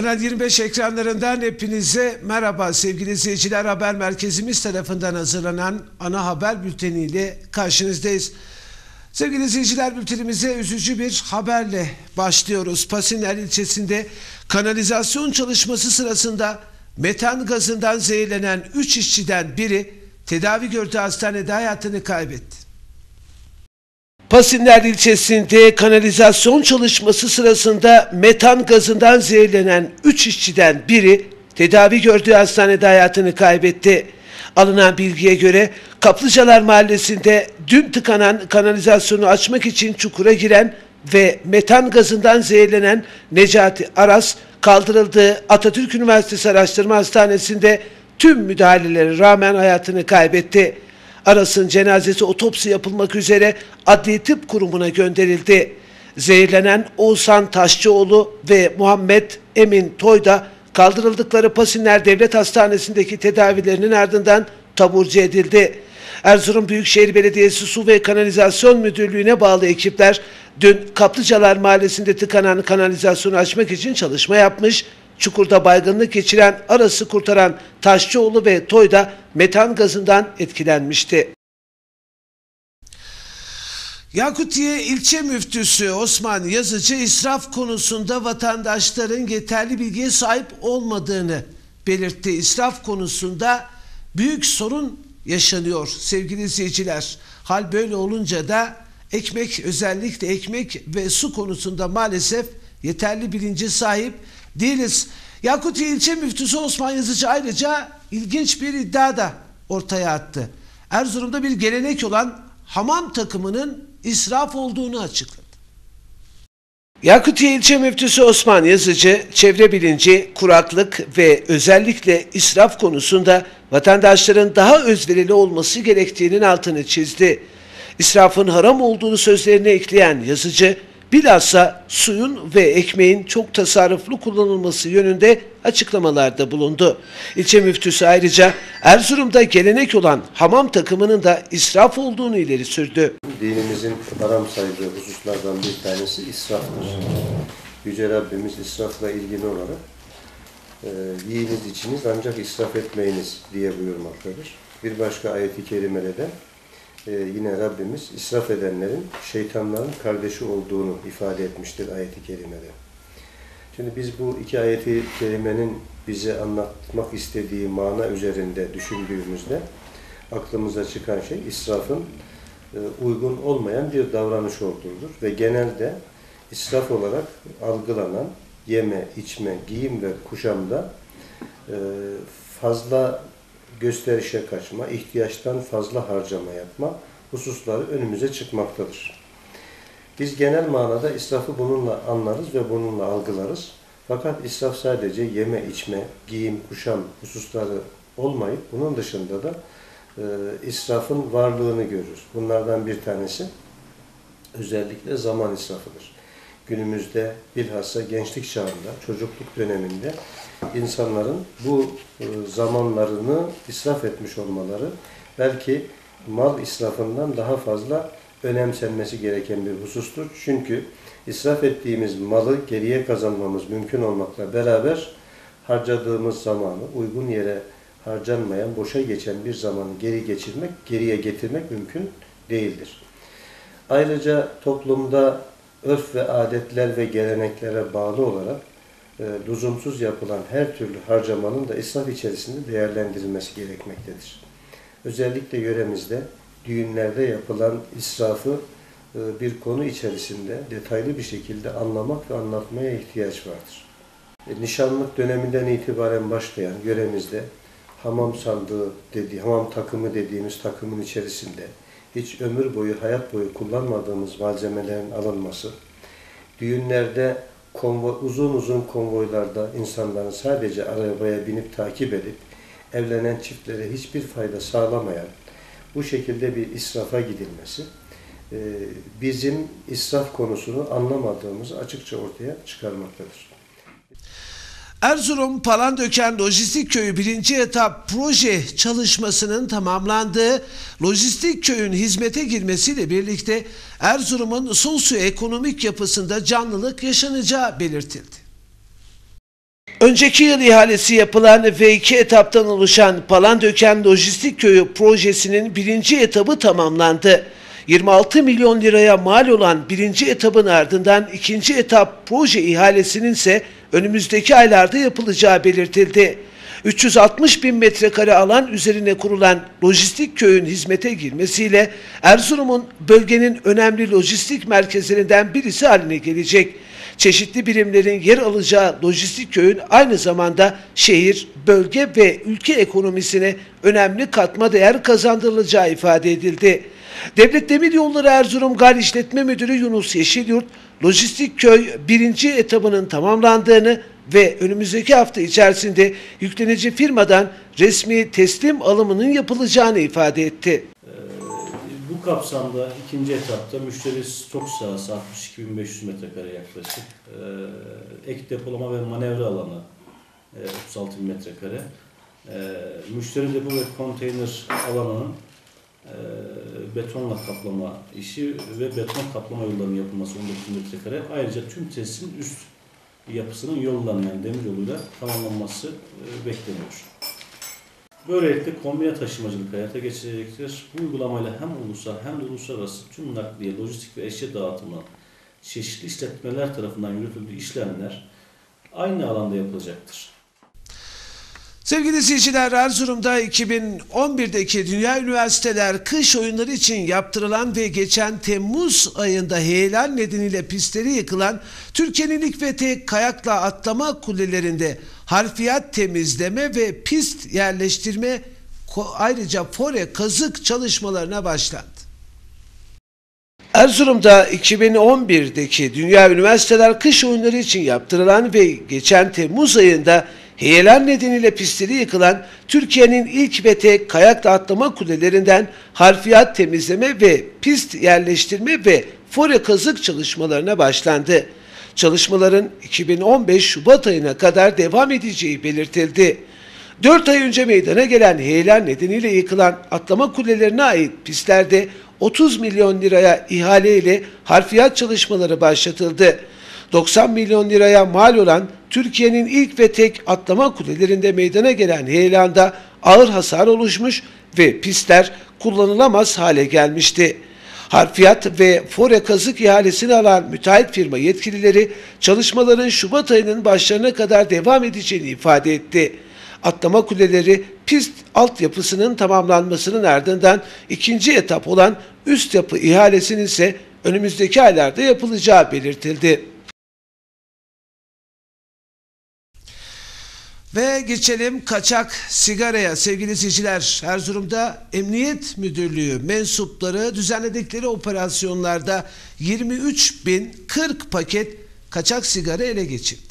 Kanal 25 ekranlarından hepinize merhaba sevgili izleyiciler. Haber merkezimiz tarafından hazırlanan ana haber bülteniyle karşınızdayız. Sevgili izleyiciler bültenimize üzücü bir haberle başlıyoruz. Pasinler ilçesinde kanalizasyon çalışması sırasında metan gazından zehirlenen 3 işçiden biri tedavi gördüğü hastanede hayatını kaybetti. Pasinler ilçesinde kanalizasyon çalışması sırasında metan gazından zehirlenen 3 işçiden biri tedavi gördüğü hastanede hayatını kaybetti. Alınan bilgiye göre Kaplıcalar Mahallesi'nde dün tıkanan kanalizasyonu açmak için çukura giren ve metan gazından zehirlenen Necati Aras kaldırıldığı Atatürk Üniversitesi Araştırma Hastanesi'nde tüm müdahalelere rağmen hayatını kaybetti. Aras'ın cenazesi otopsi yapılmak üzere Adli Tıp Kurumu'na gönderildi. Zehirlenen Oğuzhan Taşçıoğlu ve Muhammed Emin Toyda kaldırıldıkları Pasinler Devlet Hastanesi'ndeki tedavilerinin ardından taburcu edildi. Erzurum Büyükşehir Belediyesi Su ve Kanalizasyon Müdürlüğü'ne bağlı ekipler dün Kaplıcalar Mahallesi'nde tıkanan kanalizasyonu açmak için çalışma yapmış, çukurda baygınlık geçiren Aras'ı kurtaran Taşçıoğlu ve Toyda metan gazından etkilenmişti. Yakutiye ilçe müftüsü Osman Yazıcı israf konusunda vatandaşların yeterli bilgiye sahip olmadığını belirtti. İsraf konusunda büyük sorun yaşanıyor sevgili izleyiciler. Hal böyle olunca da ekmek özellikle ekmek ve su konusunda maalesef yeterli bilince sahip değiliz. Yakutiye ilçe müftüsü Osman Yazıcı ayrıca ilginç bir iddia da ortaya attı. Erzurum'da bir gelenek olan hamam takımının israf olduğunu açıkladı. Yakutiye ilçe müftüsü Osman Yazıcı, çevre bilinci, kuraklık ve özellikle israf konusunda vatandaşların daha özverili olması gerektiğinin altını çizdi. İsrafın haram olduğunu sözlerine ekleyen Yazıcı, bilhassa suyun ve ekmeğin çok tasarruflu kullanılması yönünde açıklamalarda bulundu. İlçe müftüsü ayrıca Erzurum'da gelenek olan hamam takımının da israf olduğunu ileri sürdü. Dinimizin haram saydığı hususlardan bir tanesi israftır. Yüce Rabbimiz israfla ilgili olarak e, yiyiniz içiniz ancak israf etmeyiniz diye buyurmaktadır. Bir başka ayeti kerimede de e, yine Rabbimiz israf edenlerin şeytanların kardeşi olduğunu ifade etmiştir ayeti kerimede. Şimdi biz bu iki ayeti kerimenin bize anlatmak istediği mana üzerinde düşündüğümüzde aklımıza çıkan şey israfın e, uygun olmayan bir davranış olduğudur ve genelde israf olarak algılanan yeme, içme, giyim ve kuşamda e, fazla gösterişe kaçma, ihtiyaçtan fazla harcama yapma hususları önümüze çıkmaktadır. Biz genel manada israfı bununla anlarız ve bununla algılarız. Fakat israf sadece yeme, içme, giyim, kuşam hususları olmayıp bunun dışında da e, israfın varlığını görürüz. Bunlardan bir tanesi özellikle zaman israfıdır. Günümüzde bilhassa gençlik çağında, çocukluk döneminde insanların bu e, zamanlarını israf etmiş olmaları belki mal israfından daha fazla önemsenmesi gereken bir husustur. Çünkü israf ettiğimiz malı geriye kazanmamız mümkün olmakla beraber harcadığımız zamanı uygun yere harcanmayan, boşa geçen bir zamanı geri geçirmek, geriye getirmek mümkün değildir. Ayrıca toplumda örf ve adetler ve geleneklere bağlı olarak lüzumsuz yapılan her türlü harcamanın da israf içerisinde değerlendirilmesi gerekmektedir. Özellikle yöremizde düğünlerde yapılan israfı e, bir konu içerisinde detaylı bir şekilde anlamak ve anlatmaya ihtiyaç vardır. E, nişanlık döneminden itibaren başlayan yöremizde hamam sandığı dediği, hamam takımı dediğimiz takımın içerisinde hiç ömür boyu, hayat boyu kullanmadığımız malzemelerin alınması, düğünlerde konvoy, uzun uzun konvoylarda insanların sadece arabaya binip takip edip evlenen çiftlere hiçbir fayda sağlamayan bu şekilde bir israfa gidilmesi bizim israf konusunu anlamadığımızı açıkça ortaya çıkarmaktadır. Erzurum Palandöken Lojistik Köyü birinci etap proje çalışmasının tamamlandığı lojistik köyün hizmete girmesiyle birlikte Erzurum'un sosyoekonomik yapısında canlılık yaşanacağı belirtildi. Önceki yıl ihalesi yapılan ve iki etaptan oluşan Palandöken Lojistik Köyü projesinin birinci etabı tamamlandı. 26 milyon liraya mal olan birinci etabın ardından ikinci etap proje ihalesinin ise önümüzdeki aylarda yapılacağı belirtildi. 360 bin metrekare alan üzerine kurulan lojistik köyün hizmete girmesiyle Erzurum'un bölgenin önemli lojistik merkezlerinden birisi haline gelecek. Çeşitli birimlerin yer alacağı lojistik köyün aynı zamanda şehir, bölge ve ülke ekonomisine önemli katma değer kazandırılacağı ifade edildi. Devlet Demiryolları Erzurum Gar İşletme Müdürü Yunus Yeşilyurt, lojistik köy birinci etabının tamamlandığını ve önümüzdeki hafta içerisinde yüklenici firmadan resmi teslim alımının yapılacağını ifade etti. Bu kapsamda ikinci etapta müşteri stok sahası 62.500 metrekare yaklaşık. Ee, ek depolama ve manevra alanı e, 36 bin metrekare. Ee, müşteri depo ve konteyner alanının e, betonla kaplama işi ve beton kaplama yollarının yapılması 19 bin metrekare. Ayrıca tüm tesisin üst yapısının yollarının yani demir yoluyla tamamlanması e, bekleniyor. Böylelikle kombine taşımacılık hayata geçirecektir. Bu uygulamayla hem ulusal hem de uluslararası tüm nakliye, lojistik ve eşya dağıtımı çeşitli işletmeler tarafından yürütüldüğü işlemler aynı alanda yapılacaktır. Sevgili izleyiciler Erzurum'da 2011'deki Dünya Üniversiteler kış oyunları için yaptırılan ve geçen Temmuz ayında heyelan nedeniyle pistleri yıkılan Türkiye'nin ilk ve tek kayakla atlama kulelerinde harfiyat temizleme ve pist yerleştirme ayrıca fore kazık çalışmalarına başlandı. Erzurum'da 2011'deki Dünya Üniversiteler Kış Oyunları için yaptırılan ve geçen Temmuz ayında heyelan nedeniyle pistleri yıkılan Türkiye'nin ilk ve tek kayakla atlama kulelerinden harfiyat temizleme ve pist yerleştirme ve fore kazık çalışmalarına başlandı. Çalışmaların 2015 Şubat ayına kadar devam edeceği belirtildi. 4 ay önce meydana gelen heyelan nedeniyle yıkılan atlama kulelerine ait pistlerde 30 milyon liraya ihale ile harfiyat çalışmaları başlatıldı. 90 milyon liraya mal olan Türkiye'nin ilk ve tek atlama kulelerinde meydana gelen heyelanda ağır hasar oluşmuş ve pistler kullanılamaz hale gelmişti. Harfiyat ve fore kazık ihalesini alan müteahhit firma yetkilileri çalışmaların Şubat ayının başlarına kadar devam edeceğini ifade etti. Atlama kuleleri pist altyapısının tamamlanmasının ardından ikinci etap olan üst yapı ihalesinin ise önümüzdeki aylarda yapılacağı belirtildi. Ve geçelim kaçak sigaraya sevgili izleyiciler. Erzurum'da Emniyet Müdürlüğü mensupları düzenledikleri operasyonlarda 23.040 paket kaçak sigara ele geçirdi.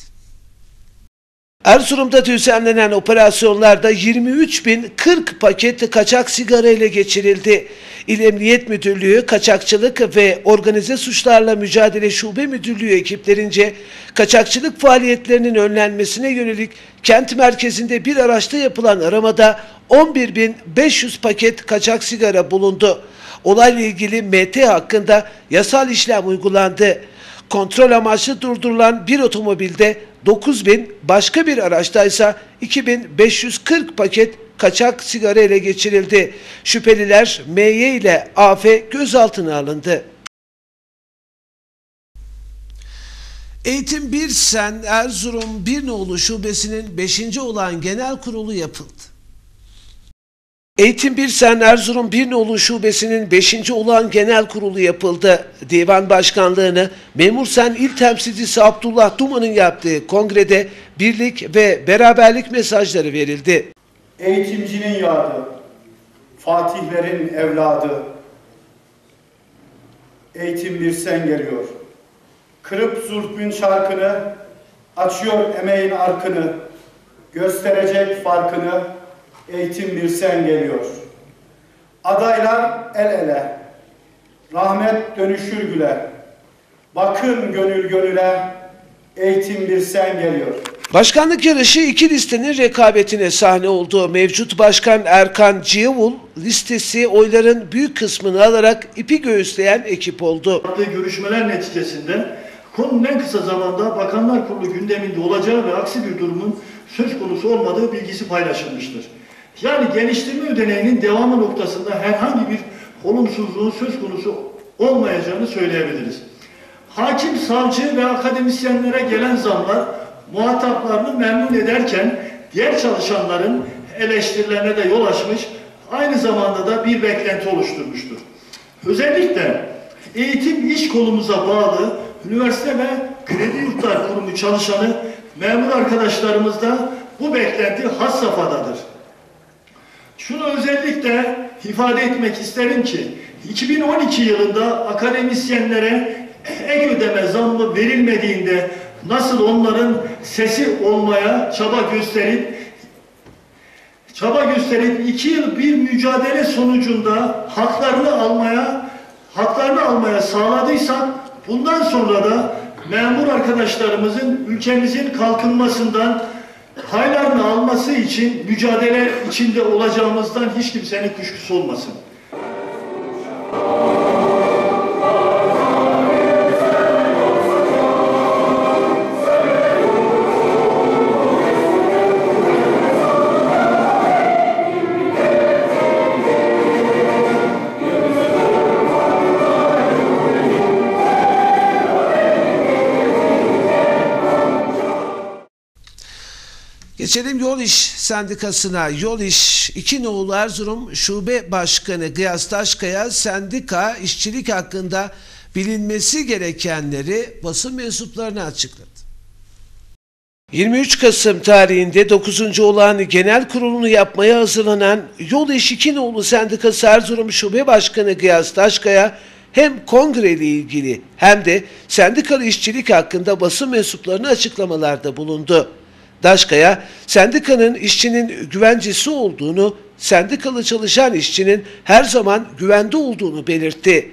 Erzurum'da düzenlenen operasyonlarda 23.040 paket kaçak sigara ele geçirildi. İl Emniyet Müdürlüğü Kaçakçılık ve Organize Suçlarla Mücadele Şube Müdürlüğü ekiplerince kaçakçılık faaliyetlerinin önlenmesine yönelik kent merkezinde bir araçta yapılan aramada 11.500 paket kaçak sigara bulundu. Olayla ilgili MT hakkında yasal işlem uygulandı. Kontrol amaçlı durdurulan bir otomobilde 9000, başka bir araçta ise 2540 paket kaçak sigara ele geçirildi. Şüpheliler MY ile AF gözaltına alındı. Eğitim Bir Sen Erzurum Bir Nolu Şubesi'nin 5. olan genel kurulu yapıldı. Eğitim Bir Sen Erzurum Bir Nolu Şubesi'nin 5. olan genel kurulu yapıldı. Divan Başkanlığını Memur Sen İl Temsilcisi Abdullah Duman'ın yaptığı kongrede birlik ve beraberlik mesajları verildi. Eğitimcinin yadı, fatihlerin evladı. Eğitim bir sen geliyor. Kırıp zurfün şarkını, açıyor emeğin arkını, gösterecek farkını, eğitim bir sen geliyor. Adaylar el ele, rahmet dönüşür güle, bakın gönül gönüle, eğitim bir sen geliyor. Başkanlık yarışı iki listenin rekabetine sahne oldu. Mevcut başkan Erkan Ciyavul listesi oyların büyük kısmını alarak ipi göğüsleyen ekip oldu. yaptığı görüşmeler neticesinde konunun en kısa zamanda Bakanlar Kurulu gündeminde olacağı ve aksi bir durumun söz konusu olmadığı bilgisi paylaşılmıştır. Yani geliştirme ödeneğinin devamı noktasında herhangi bir olumsuzluğun söz konusu olmayacağını söyleyebiliriz. Hakim, savcı ve akademisyenlere gelen zamlar muhataplarını memnun ederken diğer çalışanların eleştirilerine de yol açmış, aynı zamanda da bir beklenti oluşturmuştur. Özellikle eğitim iş kolumuza bağlı üniversite ve kredi yurtlar kurumu çalışanı memur arkadaşlarımızda bu beklenti has safhadadır. Şunu özellikle ifade etmek isterim ki 2012 yılında akademisyenlere ek ödeme zammı verilmediğinde nasıl onların sesi olmaya çaba gösterip çaba gösterip iki yıl bir mücadele sonucunda haklarını almaya haklarını almaya sağladıysak bundan sonra da memur arkadaşlarımızın ülkemizin kalkınmasından haylarını alması için mücadele içinde olacağımızdan hiç kimsenin kuşkusu olmasın. Geçelim Yol İş Sendikası'na. Yol İş 2 Nolu Erzurum Şube Başkanı Gıyas Taşkaya sendika işçilik hakkında bilinmesi gerekenleri basın mensuplarına açıkladı. 23 Kasım tarihinde 9. olağan genel kurulunu yapmaya hazırlanan Yol İş 2 Nolu Sendikası Erzurum Şube Başkanı Gıyas Taşkaya hem kongre ile ilgili hem de sendikalı işçilik hakkında basın mensuplarına açıklamalarda bulundu. Daşkaya, sendikanın işçinin güvencesi olduğunu, sendikalı çalışan işçinin her zaman güvende olduğunu belirtti.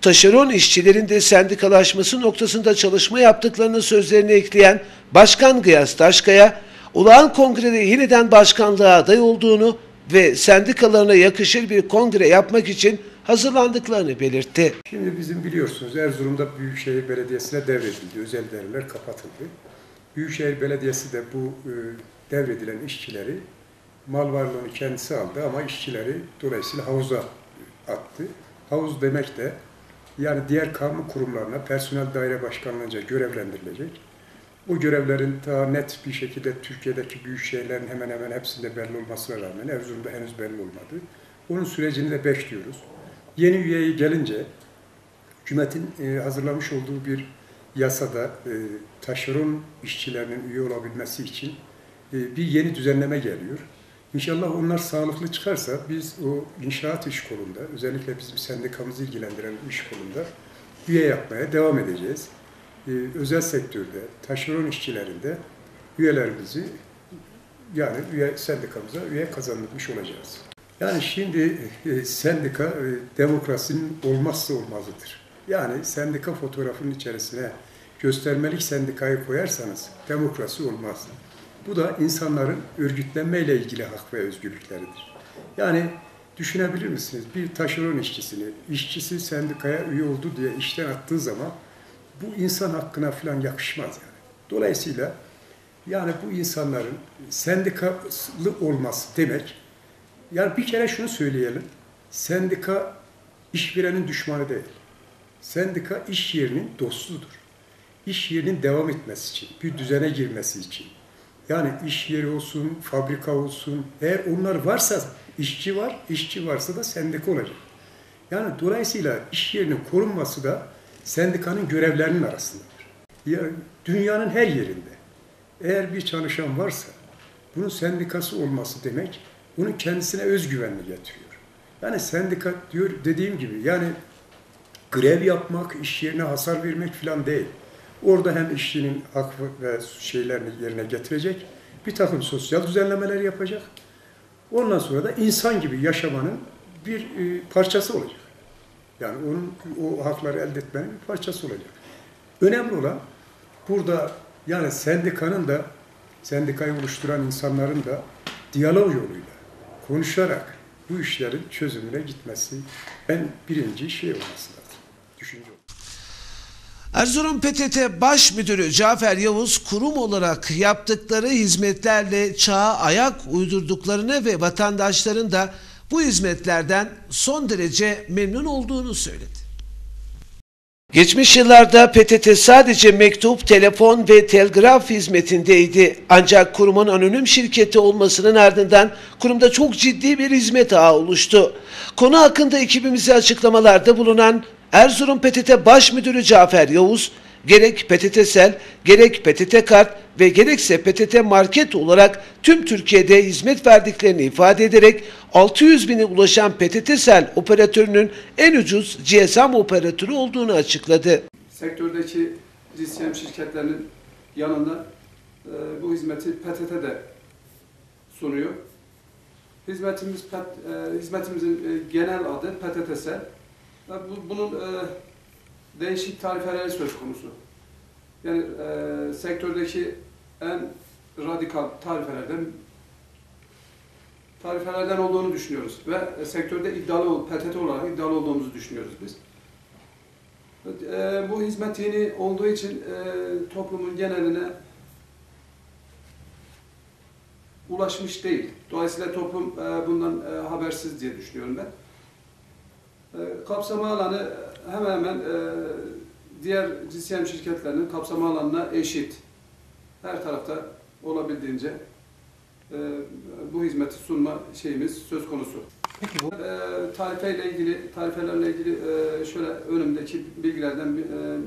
Taşeron işçilerin de sendikalaşması noktasında çalışma yaptıklarını sözlerine ekleyen Başkan Gıyas Daşkaya, olağan kongrede yeniden başkanlığa aday olduğunu ve sendikalarına yakışır bir kongre yapmak için hazırlandıklarını belirtti. Şimdi bizim biliyorsunuz Erzurum'da Büyükşehir Belediyesi'ne devredildi. Özel devreler kapatıldı. Büyükşehir Belediyesi de bu e, devredilen işçileri mal varlığını kendisi aldı ama işçileri dolayısıyla havuza attı. Havuz demek de yani diğer kamu kurumlarına personel daire başkanlığınca görevlendirilecek. Bu görevlerin daha net bir şekilde Türkiye'deki büyük şehirlerin hemen hemen hepsinde belli olmasına rağmen Erzurum'da henüz belli olmadı. Onun sürecini de bekliyoruz. Yeni üyeyi gelince hükümetin e, hazırlamış olduğu bir yasada e, taşeron işçilerinin üye olabilmesi için e, bir yeni düzenleme geliyor. İnşallah onlar sağlıklı çıkarsa biz o inşaat iş kolunda, özellikle bizim sendikamızı ilgilendiren iş kolunda üye yapmaya devam edeceğiz. E, özel sektörde, taşeron işçilerinde üyelerimizi yani üye sendikamıza üye kazandırmış olacağız. Yani şimdi e, sendika e, demokrasinin olmazsa olmazıdır. Yani sendika fotoğrafının içerisine göstermelik sendikayı koyarsanız demokrasi olmaz. Bu da insanların örgütlenmeyle ilgili hak ve özgürlükleridir. Yani düşünebilir misiniz? Bir taşeron işçisini, işçisi sendikaya üye oldu diye işten attığı zaman bu insan hakkına falan yakışmaz yani. Dolayısıyla yani bu insanların sendikalı olması demek, yani bir kere şunu söyleyelim, sendika işverenin düşmanı değil. Sendika iş yerinin dostudur. İş yerinin devam etmesi için, bir düzene girmesi için. Yani iş yeri olsun, fabrika olsun, eğer onlar varsa işçi var, işçi varsa da sendika olacak. Yani dolayısıyla iş yerinin korunması da sendikanın görevlerinin arasındadır. Yani dünyanın her yerinde eğer bir çalışan varsa bunun sendikası olması demek bunun kendisine özgüvenli getiriyor. Yani sendika diyor dediğim gibi yani grev yapmak, iş yerine hasar vermek falan değil. Orada hem işçinin hak ve şeylerini yerine getirecek, bir takım sosyal düzenlemeler yapacak. Ondan sonra da insan gibi yaşamanın bir e, parçası olacak. Yani onun o hakları elde etmenin bir parçası olacak. Önemli olan burada yani sendikanın da sendikayı oluşturan insanların da diyalog yoluyla konuşarak bu işlerin çözümüne gitmesi en birinci şey olması lazım. Düşünce Erzurum PTT Baş Müdürü Cafer Yavuz kurum olarak yaptıkları hizmetlerle çağa ayak uydurduklarını ve vatandaşların da bu hizmetlerden son derece memnun olduğunu söyledi. Geçmiş yıllarda PTT sadece mektup, telefon ve telgraf hizmetindeydi. Ancak kurumun anonim şirketi olmasının ardından kurumda çok ciddi bir hizmet ağı oluştu. Konu hakkında ekibimize açıklamalarda bulunan Erzurum PTT Baş Müdürü Cafer Yavuz, gerek PTT Sel, gerek PTT Kart ve gerekse PTT Market olarak tüm Türkiye'de hizmet verdiklerini ifade ederek 600 bine ulaşan PTT Sel operatörünün en ucuz GSM operatörü olduğunu açıkladı. sektördeki GSM şirketlerinin yanında e, bu hizmeti PTT de sunuyor. Hizmetimiz e, hizmetimizin e, genel adı PTT'se. Bu, bunun e, değişik tarifeleri söz konusu. Yani e, sektördeki en radikal tarifelerden tarifelerden olduğunu düşünüyoruz ve e, sektörde iddialı PTT olarak iddialı olduğumuzu düşünüyoruz biz. E, bu hizmet yeni olduğu için e, toplumun geneline ulaşmış değil. Dolayısıyla toplum e, bundan e, habersiz diye düşünüyorum ben. E, kapsama alanı hemen hemen e, diğer GSM şirketlerinin kapsama alanına eşit. Her tarafta olabildiğince e, bu hizmeti sunma şeyimiz söz konusu. Peki bu E, tarifeyle ilgili, tarifelerle ilgili e, şöyle önümdeki bilgilerden bir, e,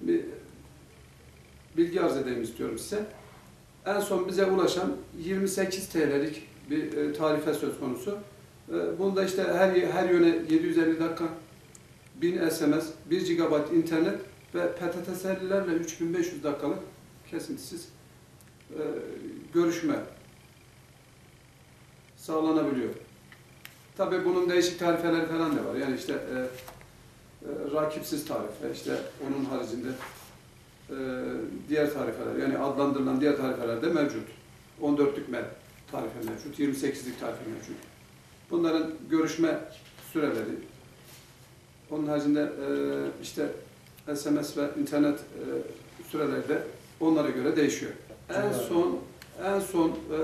bir bilgi arz edeyim istiyorum size. En son bize ulaşan 28 TL'lik bir tarife söz konusu. E, bunda işte her her yöne 750 dakika, 1000 SMS, 1 GB internet ve PTT'lilerle 3500 dakikalık kesintisiz e, görüşme sağlanabiliyor. Tabii bunun değişik tarifeleri falan da var. Yani işte e, e, rakipsiz tarife, işte onun haricinde e, diğer tarifeler, yani adlandırılan diğer tarifeler de mevcut. 14'lük me- tarife mevcut, 28'lik tarife mevcut. Bunların görüşme süreleri, onun haricinde e, işte SMS ve internet e, süreleri de onlara göre değişiyor. En son en son e,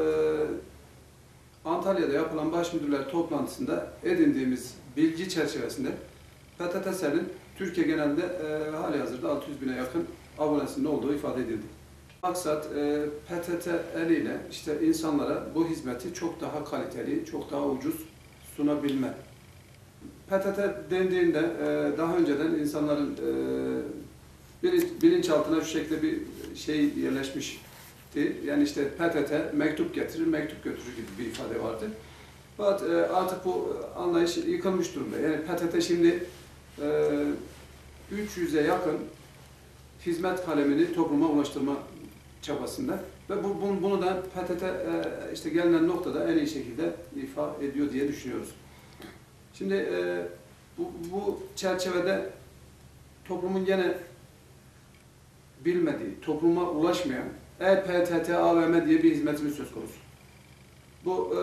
Antalya'da yapılan baş müdürler toplantısında edindiğimiz bilgi çerçevesinde PTTS'nin Türkiye genelinde e, hali hazırda 600 bine yakın abonesinin olduğu ifade edildi. Maksat e, PTT eliyle işte insanlara bu hizmeti çok daha kaliteli, çok daha ucuz sunabilme. PTT dendiğinde e, daha önceden insanların e, bilinç, bilinçaltına şu şekilde bir şey yerleşmişti. Yani işte PTT mektup getirir, mektup götürür gibi bir ifade vardı. Fakat e, artık bu anlayış yıkılmış durumda. Yani PTT şimdi e, 300'e yakın hizmet kalemini topluma ulaştırma çabasında ve bu, bunu, bunu da PTT e, işte gelinen noktada en iyi şekilde ifa ediyor diye düşünüyoruz. Şimdi e, bu, bu çerçevede toplumun gene bilmediği, topluma ulaşmayan E-PTT AVM diye bir hizmetimiz söz konusu. Bu e,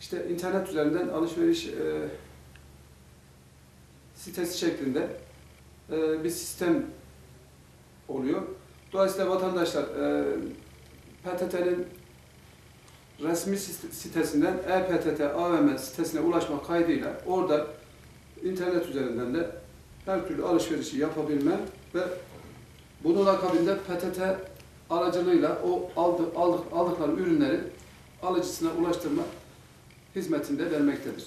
işte internet üzerinden alışveriş e, sitesi şeklinde e, bir sistem oluyor. Dolayısıyla vatandaşlar e, PTT'nin resmi sit- sitesinden E-PTT AVM sitesine ulaşmak kaydıyla orada internet üzerinden de her türlü alışverişi yapabilme ve bunun akabinde PTT aracılığıyla o aldı, aldık, aldıkları ürünleri alıcısına ulaştırma hizmetinde vermektedir.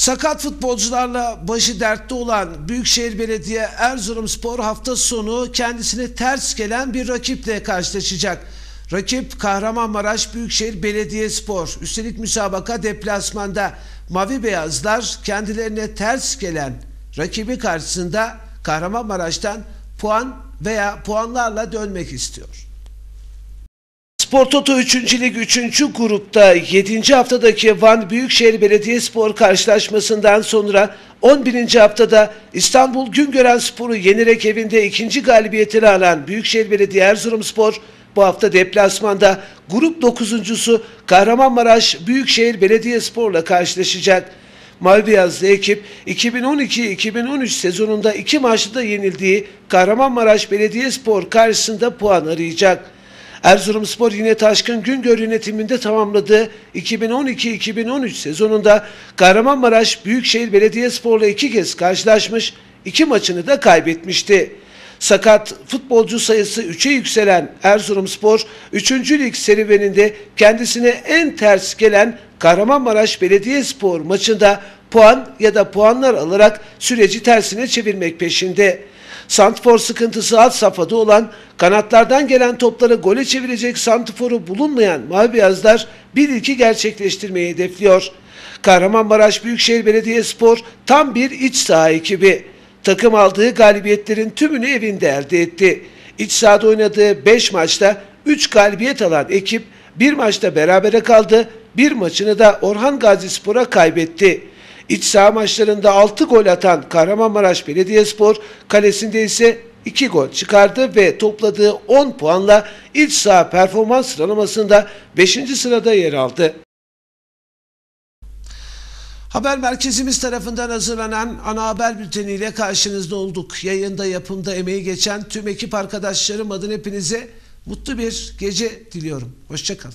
Sakat futbolcularla başı dertte olan Büyükşehir Belediye Erzurumspor hafta sonu kendisine ters gelen bir rakiple karşılaşacak. Rakip Kahramanmaraş Büyükşehir Belediyespor. Üstelik müsabaka deplasmanda Mavi Beyazlar kendilerine ters gelen rakibi karşısında Kahramanmaraş'tan puan veya puanlarla dönmek istiyor. Spor Toto 3. Lig 3. grupta 7. haftadaki Van Büyükşehir Belediyespor karşılaşmasından sonra 11. haftada İstanbul Güngören Spor'u yenerek evinde ikinci galibiyetini alan Büyükşehir Belediye Erzurumspor bu hafta deplasmanda grup 9.sü Kahramanmaraş Büyükşehir Belediyespor'la karşılaşacak. Mavi Beyazlı ekip 2012-2013 sezonunda iki maçta yenildiği Kahramanmaraş Belediyespor karşısında puan arayacak. Erzurumspor yine Taşkın Güngör yönetiminde tamamladığı 2012-2013 sezonunda Kahramanmaraş Büyükşehir Belediyespor'la iki kez karşılaşmış, iki maçını da kaybetmişti. Sakat futbolcu sayısı 3'e yükselen Erzurumspor 3. lig serüveninde kendisine en ters gelen Kahramanmaraş Belediyespor maçında puan ya da puanlar alarak süreci tersine çevirmek peşinde. Santfor sıkıntısı alt safhada olan kanatlardan gelen topları gole çevirecek santiforu bulunmayan Mavi Beyazlar bir ilki gerçekleştirmeyi hedefliyor. Kahramanmaraş Büyükşehir Belediyespor tam bir iç saha ekibi. Takım aldığı galibiyetlerin tümünü evinde elde etti. İç sahada oynadığı 5 maçta 3 galibiyet alan ekip bir maçta berabere kaldı, bir maçını da Orhan Gazi Spor'a kaybetti. İç saha maçlarında 6 gol atan Kahramanmaraş Belediyespor kalesinde ise 2 gol çıkardı ve topladığı 10 puanla iç saha performans sıralamasında 5. sırada yer aldı. Haber merkezimiz tarafından hazırlanan ana haber bülteniyle karşınızda olduk. Yayında yapımda emeği geçen tüm ekip arkadaşlarım adına hepinize mutlu bir gece diliyorum. Hoşçakalın.